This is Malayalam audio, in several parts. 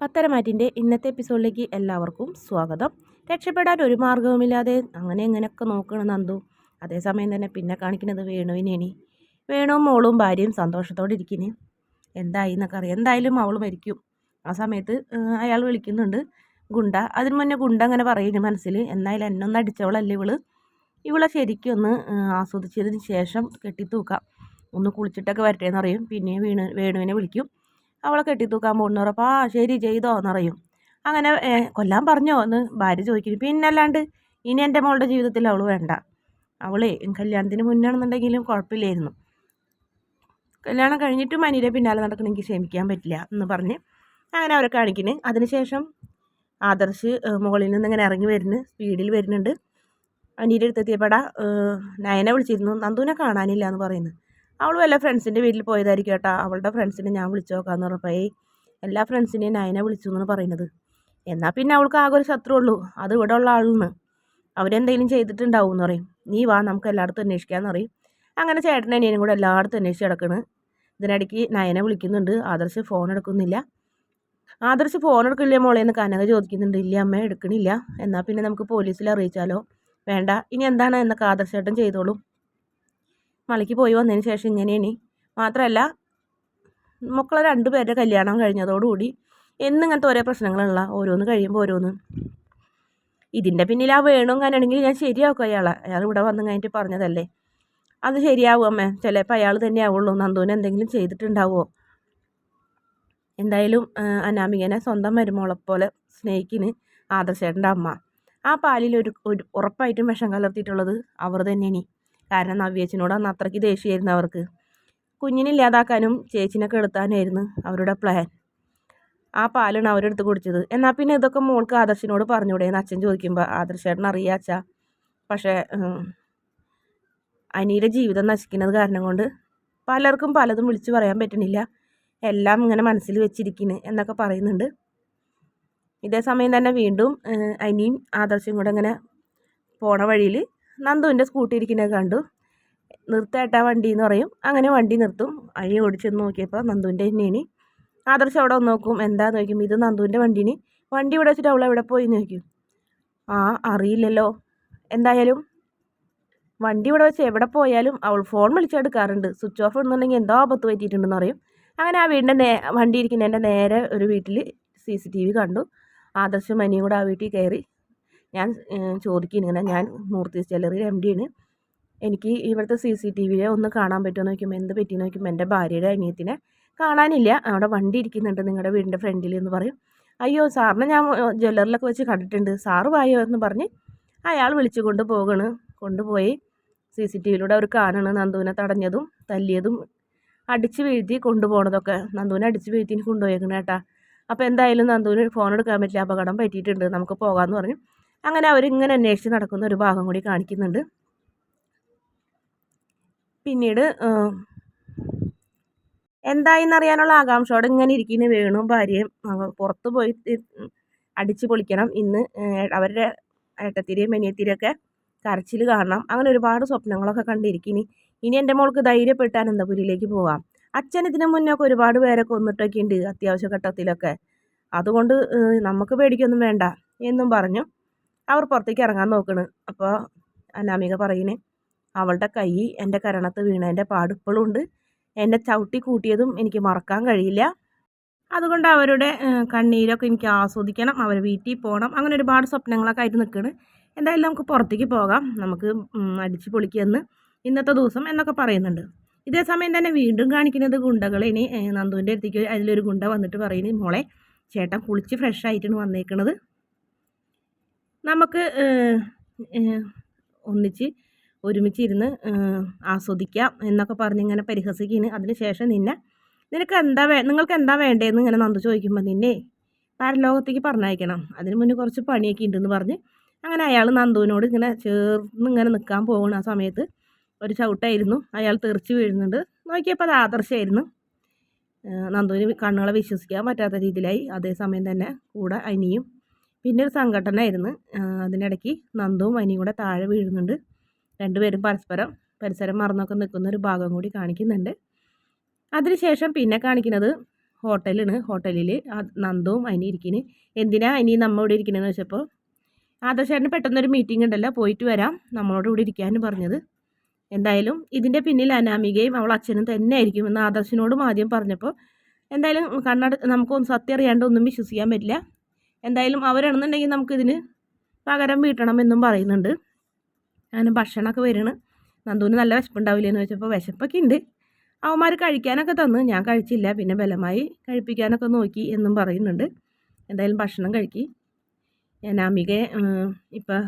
പത്തരമാറ്റിന്റെ ഇന്നത്തെ എപ്പിസോഡിലേക്ക് എല്ലാവർക്കും സ്വാഗതം. രക്ഷപ്പെടാൻ ഒരു മാർഗവുമില്ലാതെ അങ്ങനെ എങ്ങനെയൊക്കെ നോക്കണം നന്ദു. അതേസമയം തന്നെ പിന്നെ കാണിക്കുന്നത് വേണുവിനേനി വേണുവും മോളും ഭാര്യയും സന്തോഷത്തോടെ ഇരിക്കുന്നു. എന്തായി എന്നൊക്കെ അറിയാം. എന്തായാലും അവൾ മരിക്കും. ആ സമയത്ത് അയാൾ വിളിക്കുന്നുണ്ട്. ഗുണ്ട. അതിന് മുന്നേ ഗുണ്ട അങ്ങനെ പറയുന്നു മനസ്സിൽ. എന്തായാലും എന്നൊന്ന് അടിച്ചവളല്ലേ ഇവൾ? ഇവളെ ശരിക്കും ഒന്ന് ആസ്വദിച്ചതിന് ശേഷം കെട്ടിത്തൂക്കാം. ഒന്ന് കുളിച്ചിട്ടൊക്കെ വരട്ടെ എന്നറിയും. പിന്നെ വീണു വേണുവിനെ വിളിക്കും. അവളെ കെട്ടിത്തൂക്കാൻ അപ്പം ആ ശരി ചെയ്തോ എന്നറിയും. അങ്ങനെ കൊല്ലാൻ പറഞ്ഞോ എന്ന് ഭാര്യ ചോദിക്കുന്നു പിന്നല്ലാണ്ട് ഇനി എന്റെ മോളുടെ ജീവിതത്തിൽ അവൾ വേണ്ട. അവളെ കല്യാണത്തിന് മുന്നാണെന്നുണ്ടെങ്കിലും കുഴപ്പമില്ലായിരുന്നു. കല്യാണം കഴിഞ്ഞിട്ട് അനിയുടെ പിന്നാലെ നടക്കണം എനിക്ക് ക്ഷമിക്കാൻ പറ്റില്ല എന്ന് പറഞ്ഞ് അങ്ങനെ അവരെ കാണിക്കുന്നു. അതിനുശേഷം ആദർശ് മുകളിൽ നിന്ന് ഇങ്ങനെ ഇറങ്ങി വരുന്നു. സ്പീഡിൽ വരുന്നുണ്ട്. അനീന്റെ അടുത്തെത്തിയപ്പെടാ നയനെ വിളിച്ചിരുന്നു. നന്ദുവിനെ കാണാനില്ല എന്ന് പറയുന്നു. അവൾ വല്ല ഫ്രണ്ട്സിന്റെ വീട്ടിൽ പോയതായിരിക്കും കേട്ടോ. അവളുടെ ഫ്രണ്ട്സിനെ ഞാൻ വിളിച്ചു നോക്കാമെന്ന് പറഞ്ഞപ്പോൾ എല്ലാ ഫ്രണ്ട്സിനെയും നയനെ വിളിച്ചു എന്നാണ് പറയുന്നത്. എന്നാൽ പിന്നെ അവൾക്ക് ആകെ ഒരു ശത്രു ഉള്ളൂ അത് ഇവിടെ ഉള്ള ആളെന്ന്. അവരെന്തെങ്കിലും ചെയ്തിട്ടുണ്ടാവും എന്ന് പറയും. നീ വാ നമുക്ക് എല്ലായിടത്തും അന്വേഷിക്കാമെന്ന് പറയും. അങ്ങനെ ചേട്ടൻ അനിയനും കൂടെ എല്ലായിടത്തും അന്വേഷിച്ച് കിടക്കണ് ഇതിനിടയ്ക്ക് നയനെ വിളിക്കുന്നുണ്ട്. ആദർശ് ഫോൺ എടുക്കുന്നില്ല. ആദർശ് ഫോൺ എടുക്കില്ല മോളെ എന്ന് കനക ചോദിക്കുന്നുണ്ട്. ഇല്ല അമ്മ എടുക്കണില്ല. എന്നാൽ പിന്നെ നമുക്ക് പോലീസിൽ അറിയിച്ചാലോ? വേണ്ട. ഇനി എന്താണ്? എന്നൊക്കെ ആദർശേട്ടൻ ചെയ്തോളൂ. മലയ്ക്ക് പോയി വന്നതിന് ശേഷം ഇങ്ങനെയാണ്. മാത്രമല്ല മക്കളെ രണ്ടുപേരുടെ കല്യാണം കഴിഞ്ഞതോടുകൂടി എന്നിങ്ങനത്തെ ഓരോ പ്രശ്നങ്ങളുള്ള ഓരോന്ന് കഴിയുമ്പോൾ ഓരോന്ന്. ഇതിന്റെ പിന്നിൽ ആ വേണും കാനാണെങ്കിൽ ഞാൻ ശരിയാക്കും അയാളെ. അയാൾ ഇവിടെ വന്നു കഴിഞ്ഞിട്ട് പറഞ്ഞതല്ലേ? അത് ശരിയാവും അമ്മേ. ചിലപ്പോൾ അയാൾ തന്നെ ആവുള്ളൂ. നന്ദുവിന് എന്തെങ്കിലും ചെയ്തിട്ടുണ്ടാവുമോ? എന്തായാലും അനാമികനെ സ്വന്തം മരുമോളെപ്പോലെ സ്നേഹിക്കിന് ആദർശേട്ടന്റെ അമ്മ. ആ പാലിൽ ഒരു ഉറപ്പായിട്ടും വിഷം കലർത്തിയിട്ടുള്ളത് അവർ തന്നെയാണ്. കാരണം നവ്യേച്ചിനോട് അന്ന് അത്രയ്ക്ക് ദേഷ്യമായിരുന്നു അവർക്ക്. കുഞ്ഞിനില്ലാതാക്കാനും ചേച്ചിനെ കെടുത്താനായിരുന്നു അവരുടെ പ്ലാൻ ആ പാലാണ് അവരെടുത്ത് കുടിച്ചത്. എന്നാൽ പിന്നെ ഇതൊക്കെ മോൾക്ക് ആദർശിനോട് പറഞ്ഞൂടെ അച്ഛൻ ചോദിക്കുമ്പോൾ ആദർശേട്ടൻ അറിയാച്ച. പക്ഷേ അനിയുടെ ജീവിതം നശിക്കുന്നത് കാരണം കൊണ്ട് പലർക്കും പലതും വിളിച്ചു പറയാൻ പറ്റണില്ല. എല്ലാം ഇങ്ങനെ മനസ്സിൽ വെച്ചിരിക്കുന്നു എന്നൊക്കെ പറയുന്നുണ്ട്. ഇതേ സമയം തന്നെ വീണ്ടും അനിയും ആദർശം കൂടെ ഇങ്ങനെ പോണ വഴിയിൽ നന്ദുവിന്റെ സ്കൂട്ടി ഇരിക്കുന്നത് കണ്ടു. നിർത്തേട്ടാ വണ്ടി എന്ന് പറയും. അങ്ങനെ വണ്ടി നിർത്തും. അഴി ഓടിച്ചെന്ന് നോക്കിയപ്പോൾ നന്ദുവിന്റെ തന്നെയാണ് ആദർശം അവിടെ ഒന്ന് നോക്കും. എന്താന്ന് നോക്കും ഇത് നന്ദുവിന്റെ വണ്ടീന്. വണ്ടി ഇവിടെ വെച്ചിട്ട് അവൾ എവിടെ പോയി ചോദിക്കും. ആ അറിയില്ലല്ലോ. എന്തായാലും വണ്ടി ഇവിടെ വെച്ച് എവിടെ പോയാലും അവൾ ഫോൺ വിളിച്ചെടുക്കാറുണ്ട് സ്വിച്ച് ഓഫ് ഇടുന്നുണ്ടെങ്കിൽ എന്തോ ആപത്ത് പറ്റിയിട്ടുണ്ടെന്ന് പറയും. അങ്ങനെ ആ വീടിന്റെ നേ വണ്ടി ഇരിക്കുന്നതിന്റെ നേരെ ഒരു വീട്ടിൽ സി സി ടി വി കണ്ടു. ആദർശം മനിയും കൂടെ ആ വീട്ടിൽ കയറി ഞാൻ ചോദിക്കുന്നിങ്ങനെ ഞാൻ മൂർത്തി ജ്വല്ലറി എം ഡിയാണ് എനിക്ക് ഇവിടുത്തെ സി സി ടി വിയിൽ ഒന്ന് കാണാൻ പറ്റുമോ എന്ന് നോക്കുമ്പോൾ എന്ത് പറ്റിയെന്ന് നോക്കുമ്പോൾ എന്റെ ഭാര്യയുടെ അനിയത്തിനെ കാണാനില്ല. അവിടെ വണ്ടി ഇരിക്കുന്നുണ്ട് നിങ്ങളുടെ വീടിന്റെ ഫ്രണ്ടിൽ എന്ന് പറയും. അയ്യോ സാറിനെ ഞാൻ ജ്വല്ലറിലൊക്കെ വെച്ച് കണ്ടിട്ടുണ്ട്. സാറ് വായോ എന്ന് പറഞ്ഞ് അയാൾ വിളിച്ചു കൊണ്ട് പോകണ്. കൊണ്ടുപോയി സി സി ടി വിയിലൂടെ അവർ കാണണം. നന്ദുവിനെ തടഞ്ഞതും തല്ലിയതും അടിച്ച് വീഴ്ത്തി കൊണ്ടുപോകണതൊക്കെ നന്ദുവിനെ അടിച്ച് വീഴ്ത്തി കൊണ്ടുപോയേക്കണേട്ടാ അപ്പോൾ എന്തായാലും നന്ദുവിന് ഫോൺ എടുക്കാൻ പറ്റില്ല. അപകടം പറ്റിയിട്ടുണ്ട്. നമുക്ക് പോകാമെന്ന് പറഞ്ഞു. അങ്ങനെ അവരിങ്ങനെ അന്വേഷിച്ച് നടക്കുന്ന ഒരു ഭാഗം കൂടി കാണിക്കുന്നുണ്ട്. പിന്നീട് എന്തായിന്നറിയാനുള്ള ആകാംക്ഷയോടെ ഇങ്ങനെ ഇരിക്കുന്ന വേണു ഭാര്യയും. പുറത്ത് പോയി അടിച്ചു പൊളിക്കണം. ഇന്ന് അവരുടെ ഏട്ടത്തിരിയും മെനിയത്തിരിയൊക്കെ കരച്ചിൽ കാണണം. അങ്ങനെ ഒരുപാട് സ്വപ്നങ്ങളൊക്കെ കണ്ടിരിക്കിനി. ഇനി എന്റെ മോൾക്ക് ധൈര്യപ്പെട്ട് അനന്തപുരിയിലേക്ക് പോവാം? അച്ഛൻ ഇതിനു മുന്നേ ഒരുപാട് പേരെ കൊന്നിട്ടൊക്കെ ഉണ്ട് അത്യാവശ്യ ഘട്ടത്തിലൊക്കെ. അതുകൊണ്ട് നമുക്ക് പേടിക്കൊന്നും വേണ്ട എന്നും പറഞ്ഞു. അവർ പുറത്തേക്ക് ഇറങ്ങാൻ നോക്കണ്. അപ്പോൾ അനാമിക പറയുന്നേ അവളുടെ കൈ എന്റെ കരണത്ത് വീണതിന്റെ പാട് ഇപ്പോഴും ഉണ്ട്. എന്നെ ചവിട്ടി കൂട്ടിയതും എനിക്ക് മറക്കാൻ കഴിയില്ല. അതുകൊണ്ട് അവരുടെ കണ്ണീരൊക്കെ എനിക്ക് ആസ്വദിക്കണം അവർ വീട്ടിൽ പോകണം അങ്ങനെ ഒരുപാട് സ്വപ്നങ്ങളൊക്കെ ആയിട്ട് നിൽക്കണം എന്തായാലും നമുക്ക് പുറത്തേക്ക് പോകാം. നമുക്ക് അടിച്ച് പൊളിക്കുമെന്ന് ഇന്നത്തെ ദിവസം എന്നൊക്കെ പറയുന്നുണ്ട്. ഇതേ സമയം തന്നെ വീണ്ടും കാണിക്കുന്നത് ഗുണ്ടകൾ ഇനി നന്ദുവിന്റെ അടുത്തേക്ക് അതിലൊരു ഗുണ്ട വന്നിട്ട് പറയുന്നത് മോളെ ചേട്ടൻ കുളിച്ച് ഫ്രഷ് ആയിട്ടാണ് വന്നേക്കണത്. നമുക്ക് ഒന്നിച്ച് ഒരുമിച്ചിരുന്ന് ആസ്വദിക്കാം എന്നൊക്കെ പറഞ്ഞ് ഇങ്ങനെ പരിഹസിക്കുന്നു അതിന് ശേഷം നിന്നെ നിനക്ക് എന്താ വേ നിങ്ങൾക്ക് എന്താ വേണ്ടതെന്ന് ഇങ്ങനെ നന്ദു ചോദിക്കുമ്പോൾ നിന്നെ പരലോകത്തേക്ക് പറഞ്ഞയക്കണം. അതിന് മുന്നേ കുറച്ച് പണിയൊക്കെ ഉണ്ടെന്ന് പറഞ്ഞ് അങ്ങനെ അയാൾ നന്ദുവിനോട് ഇങ്ങനെ ചേർന്ന് ഇങ്ങനെ നിൽക്കാൻ പോകുന്ന ആ സമയത്ത് ഒരു ചവിട്ടായിരുന്നു. അയാൾ തെറിച്ച് വീഴുന്നുണ്ട്. നോക്കിയപ്പോൾ അത് ആദർശമായിരുന്നു നന്ദുവിന് കണ്ണുകളെ വിശ്വസിക്കാൻ പറ്റാത്ത രീതിയിലായി. അതേസമയം തന്നെ കൂടെ അനിയും പിന്നെ ഒരു സംഘടനയായിരുന്നു. അതിനിടയ്ക്ക് നന്ദവും അനിയും കൂടെ താഴെ വീഴുന്നുണ്ട്. രണ്ടുപേരും പരസ്പരം പരിസരം മറന്നൊക്കെ നിൽക്കുന്ന ഒരു ഭാഗം കൂടി കാണിക്കുന്നുണ്ട്. അതിനുശേഷം പിന്നെ കാണിക്കുന്നത് ഹോട്ടലാണ് ഹോട്ടലിൽ നന്ദവും അനി ഇരിക്കുന്നു എന്തിനാ ഇനി നമ്മൾ ഇവിടെ ഇരിക്കണമെന്ന് വെച്ചപ്പോൾ ആദർശേട്ടന് പെട്ടെന്നൊരു മീറ്റിംഗ് ഉണ്ടല്ലോ പോയിട്ട് വരാം. നമ്മളോട് ഇവിടെ ഇരിക്കാനും പറഞ്ഞത്. എന്തായാലും ഇതിന്റെ പിന്നിൽ അനാമികയും അവൾ അച്ഛനും തന്നെ ആയിരിക്കും എന്ന് ആദർശിനോടും ആദ്യം പറഞ്ഞപ്പോൾ എന്തായാലും കണ്ണട നമുക്കൊന്നും സത്യം അറിയാണ്ട് ഒന്നും വിശ്വസിക്കാൻ പറ്റില്ല. എന്തായാലും അവരാണെന്നുണ്ടെങ്കിൽ നമുക്കിതിന് പകരം വീട്ടണം എന്നും പറയുന്നുണ്ട്. അങ്ങനെ ഭക്ഷണമൊക്കെ വരുന്നു നന്ദുവിന് നല്ല വിശപ്പുണ്ടാവില്ലെന്ന് വെച്ചപ്പോൾ വിശപ്പൊക്കെ ഉണ്ട്. അവന്മാർ കഴിക്കാനൊക്കെ തന്നു. ഞാൻ കഴിച്ചില്ല. പിന്നെ ബലമായി കഴിപ്പിക്കാനൊക്കെ നോക്കി എന്നും പറയുന്നുണ്ട്. എന്തായാലും ഭക്ഷണം കഴിക്കി. അനാമികയെ ഇപ്പം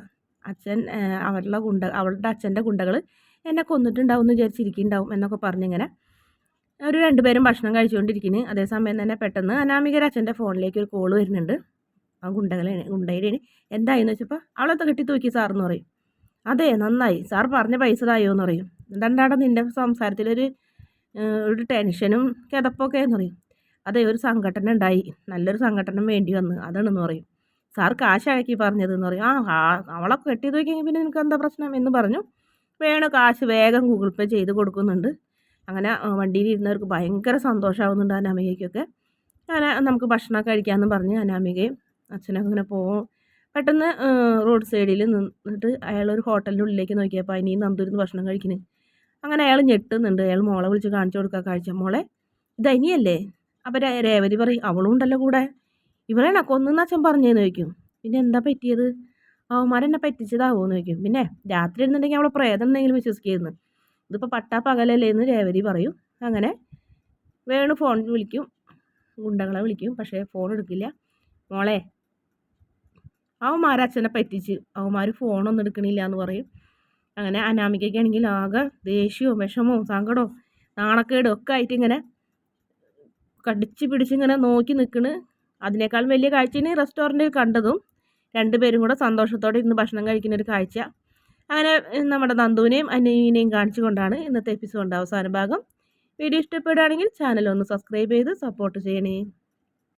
അച്ഛൻ അവരുടെ ഗുണ്ട അവളുടെ അച്ഛന്റെ ഗുണ്ടകൾ എന്നെ കൊന്നിട്ടുണ്ടാവും എന്ന് വിചാരിച്ചിരിക്കുന്നുണ്ടാവും എന്നൊക്കെ പറഞ്ഞിങ്ങനെ ഒരു രണ്ടുപേരും ഭക്ഷണം കഴിച്ചുകൊണ്ടിരിക്കുന്നു. അതേസമയം തന്നെ പെട്ടെന്ന് അനാമികര അച്ഛന്റെ ഫോണിലേക്ക് ഒരു കോൾ വരുന്നുണ്ട്. ആ ഗുണ്ടകളെ ഗുണ്ടയിലേന്. എന്തായെന്ന് വെച്ചപ്പോൾ അവളെ കെട്ടി തൂക്കി സാറെന്ന് പറയും. അതെ നന്നായി. സാർ പറഞ്ഞ പൈസ തായോ എന്ന് പറയും. എന്താണ്ടാടെ നിന്റെ സംസാരത്തിലൊരു ഒരു ടെൻഷനും കിതപ്പൊക്കെ എന്ന് പറയും. അതെ ഒരു സംഘടന ഉണ്ടായി. നല്ലൊരു സംഘടന വേണ്ടി വന്ന്. അതാണെന്ന് പറയും. സാർ കാശാക്കി പറഞ്ഞതെന്ന് പറയും. ആ അവളെ കെട്ടി തൂക്കിയെങ്കിൽ പിന്നെ നിനക്ക് എന്താ പ്രശ്നം? എന്ന് പറഞ്ഞു. വേണം കാശ് വേഗം ഗൂഗിൾ പേ ചെയ്ത് കൊടുക്കുന്നുണ്ട്. അങ്ങനെ വണ്ടിയിൽ ഇരുന്നവർക്ക് ഭയങ്കര സന്തോഷമാവുന്നുണ്ട് അനാമികയ്ക്കൊക്കെ. അങ്ങനെ നമുക്ക് ഭക്ഷണം കഴിക്കാമെന്ന് പറഞ്ഞ് അനാമികയും അച്ഛനൊക്കെ ഇങ്ങനെ പോകും പെട്ടെന്ന് റോഡ് സൈഡിൽ നിന്നിട്ട് അയാൾ ഒരു ഹോട്ടലിന്റെ ഉള്ളിലേക്ക് നോക്കിയപ്പോൾ അതിന് നന്ദൂരിന്ന് ഭക്ഷണം കഴിക്കുന്നു അങ്ങനെ അയാൾ ഞെട്ടുന്നുണ്ട്. അയാൾ മോളെ വിളിച്ച് കാണിച്ചു കൊടുക്കുക കാഴ്ച. മോളെ ഇത് അനിയല്ലേ? അപ്പം രേവതി പറയും അവളും ഉണ്ടല്ലോ കൂടെ. ഇവളാണ് കൊന്നെന്ന് അച്ഛൻ പറഞ്ഞേന്ന് ചോദിക്കും. പിന്നെ എന്താ പറ്റിയത്? അവന്മാരെന്നെ പറ്റിച്ചതാവുമെന്ന് ചോദിക്കും. പിന്നെ രാത്രി ഇരുന്നുണ്ടെങ്കിൽ അവളെ പ്രേതം എന്തെങ്കിലും വിശ്വസിക്കുന്നു ഇതിപ്പോൾ പട്ടാ പകലല്ലേ? എന്ന് രേവതി പറയും. അങ്ങനെ വേണു ഫോൺ വിളിക്കും ഗുണ്ടകളെ വിളിക്കും. പക്ഷേ ഫോൺ എടുക്കില്ല. മോളെ അവന്മാർ അച്ഛനെ പറ്റിച്ച് അവന്മാർ ഫോണൊന്നും എടുക്കണില്ല എന്ന് പറയും. അങ്ങനെ അനാമികയ്ക്കാണെങ്കിൽ ആകെ ദേഷ്യവും വിഷമവും സങ്കടവും നാണക്കേടും ഒക്കെ ആയിട്ട് ഇങ്ങനെ കടിച്ച് പിടിച്ചിങ്ങനെ നോക്കി നിൽക്കണ് അതിനേക്കാൾ വലിയ കാഴ്ചയാണ് റെസ്റ്റോറന്റിൽ കണ്ടതും. രണ്ടുപേരും കൂടെ സന്തോഷത്തോടെ ഇന്ന് ഭക്ഷണം കഴിക്കുന്ന ഒരു കാഴ്ച. അങ്ങനെ നമ്മുടെ നന്ദുവിനെയും കാണിച്ചു കാണിച്ചുകൊണ്ടാണ് ഇന്നത്തെ എപ്പിസോഡിന്റെ അവസാന ഭാഗം. വീഡിയോ ഇഷ്ടപ്പെടുകയാണെങ്കിൽ ചാനൽ ഒന്ന് സബ്സ്ക്രൈബ് ചെയ്ത് സപ്പോർട്ട് ചെയ്യണേ.